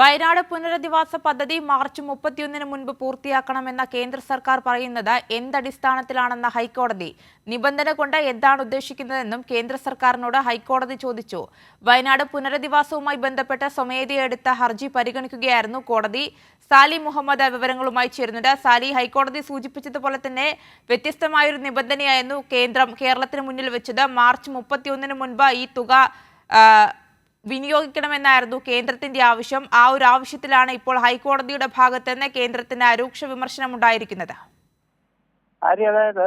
വയനാട് പുനരധിവാസ പദ്ധതി മാർച്ച് മുപ്പത്തിയൊന്നിന് മുൻപ് പൂർത്തിയാക്കണമെന്ന കേന്ദ്ര സർക്കാർ പറയുന്നത് എന്തടിസ്ഥാനത്തിലാണെന്ന ഹൈക്കോടതി. നിബന്ധന കൊണ്ട് എന്താണ് ഉദ്ദേശിക്കുന്നതെന്നും കേന്ദ്ര സർക്കാരിനോട് ഹൈക്കോടതി ചോദിച്ചു. വയനാട് പുനരധിവാസവുമായി ബന്ധപ്പെട്ട് സ്വമേധയെടുത്ത ഹർജി പരിഗണിക്കുകയായിരുന്നു കോടതി. സാലി മുഹമ്മദ് വിവരങ്ങളുമായി ചേരുന്നുണ്ട്. സാലി ഹൈക്കോടതി സൂചിപ്പിച്ചതുപോലെ തന്നെ വ്യത്യസ്തമായൊരു നിബന്ധനയായിരുന്നു കേന്ദ്രം കേരളത്തിന് മുന്നിൽ വെച്ചത്. മാർച്ച് മുപ്പത്തിയൊന്നിന് മുൻപ് ഈ തുക വിനിയോഗിക്കണമെന്നായിരുന്നു കേന്ദ്രത്തിന്റെ ആവശ്യം. ആ ഒരു ആവശ്യത്തിലാണ് ഇപ്പോൾ ഹൈക്കോടതിയുടെ ഭാഗത്ത് നിന്ന് കേന്ദ്രത്തിന് രൂക്ഷ വിമർശനം ഉണ്ടായിരിക്കുന്നത് ആര്യ അതായത്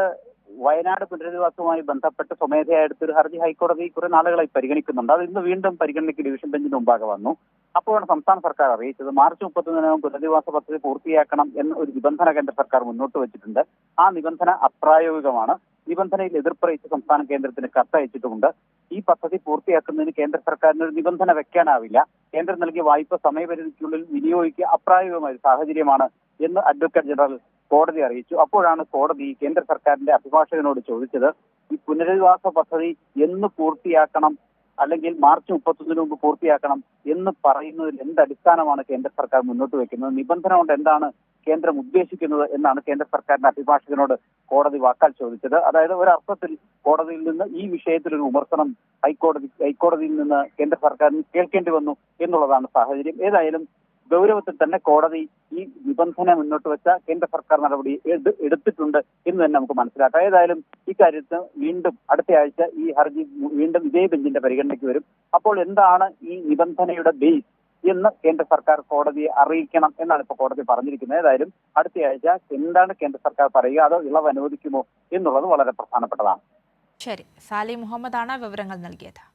വയനാട് പുനരധിവാസവുമായി ബന്ധപ്പെട്ട് സ്വമേധയാ എടുത്തൊരു ഹർജി ഹൈക്കോടതി കുറെ നാളുകളായി പരിഗണിക്കുന്നുണ്ട്. അത് ഇന്ന് വീണ്ടും പരിഗണനയ്ക്ക് ഡിവിഷൻ ബെഞ്ചിന് മുമ്പാകെ വന്നു. അപ്പോഴാണ് സംസ്ഥാന സർക്കാർ അറിയിച്ചത് മാർച്ച് മുപ്പത്തൊന്നിനകം പുനരധിവാസ പദ്ധതി പൂർത്തിയാക്കണം എന്ന ഒരു നിബന്ധന കേന്ദ്ര സർക്കാർ മുന്നോട്ട് വെച്ചിട്ടുണ്ട്. ആ നിബന്ധന അപ്രായോഗികമാണ്. നിബന്ധനയിൽ എതിർപ്പറിയിച്ച് സംസ്ഥാന കേന്ദ്രത്തിന് കത്തയച്ചിട്ടുമുണ്ട്. ഈ പദ്ധതി പൂർത്തിയാക്കുന്നതിന് കേന്ദ്ര സർക്കാരിന് ഒരു നിബന്ധന വെക്കാനാവില്ല. കേന്ദ്രം നൽകിയ വായ്പ സമയപരിധിക്കുള്ളിൽ വിനിയോഗിക്കുക അപ്രായോഗികമായ സാഹചര്യമാണ് എന്ന് അഡ്വക്കേറ്റ് ജനറൽ കോടതി അറിയിച്ചു. അപ്പോഴാണ് കോടതി കേന്ദ്ര സർക്കാരിന്റെ അഭിഭാഷകനോട് ചോദിച്ചത് ഈ പുനരധിവാസ പദ്ധതി എന്ന് പൂർത്തിയാക്കണം അല്ലെങ്കിൽ മാർച്ച് മുപ്പത്തൊന്നിന് മുമ്പ് പൂർത്തിയാക്കണം എന്ന് പറയുന്നതിൽ എന്ത് അടിസ്ഥാനമാണ് കേന്ദ്ര സർക്കാർ മുന്നോട്ട് വെക്കുന്നത്? നിബന്ധന കൊണ്ട് എന്താണ് കേന്ദ്രം ഉദ്ദേശിക്കുന്നത് എന്നാണ് കേന്ദ്ര സർക്കാരിന്റെ അഭിഭാഷകനോട് കോടതി വാക്കാൽ ചോദിച്ചത്. അതായത് ഒരർത്ഥത്തിൽ കോടതിയിൽ നിന്ന് ഈ വിഷയത്തിൽ ഒരു വിമർശനം ഹൈക്കോടതി ഹൈക്കോടതിയിൽ നിന്ന് കേന്ദ്ര സർക്കാരിന് കേൾക്കേണ്ടി വന്നു എന്നുള്ളതാണ് സാഹചര്യം. ഏതായാലും ഗൗരവത്തിൽ തന്നെ കോടതി ഈ നിബന്ധന മുന്നോട്ട് വെച്ച കേന്ദ്ര സർക്കാർ നടപടി എടു- എടുത്തിട്ടുണ്ട് എന്ന് തന്നെ നമുക്ക് മനസ്സിലാക്കാം. ഏതായാലും ഇക്കാര്യത്തിൽ വീണ്ടും അടുത്ത ആഴ്ച ഈ ഹർജി വീണ്ടും ഇതേ ബെഞ്ചിന്റെ പരിഗണനയ്ക്ക് വരും. അപ്പോൾ എന്താണ് ഈ നിബന്ധനയുടെ ബേസ് എന്ന് കേന്ദ്ര സർക്കാർ കോടതിയെ അറിയിക്കണം എന്നാണ് ഇപ്പോൾ കോടതി പറഞ്ഞിരിക്കുന്നത്. ഏതായാലും അടുത്ത ആഴ്ച എന്താണ് കേന്ദ്ര സർക്കാർ പറയുക? അതോ ഇളവ് അനുവദിക്കുമോ എന്നുള്ളത് വളരെ പ്രധാനപ്പെട്ടതാണ്. ശരി. സാലി മുഹമ്മദാണ് വിവരങ്ങൾ നൽകിയത്.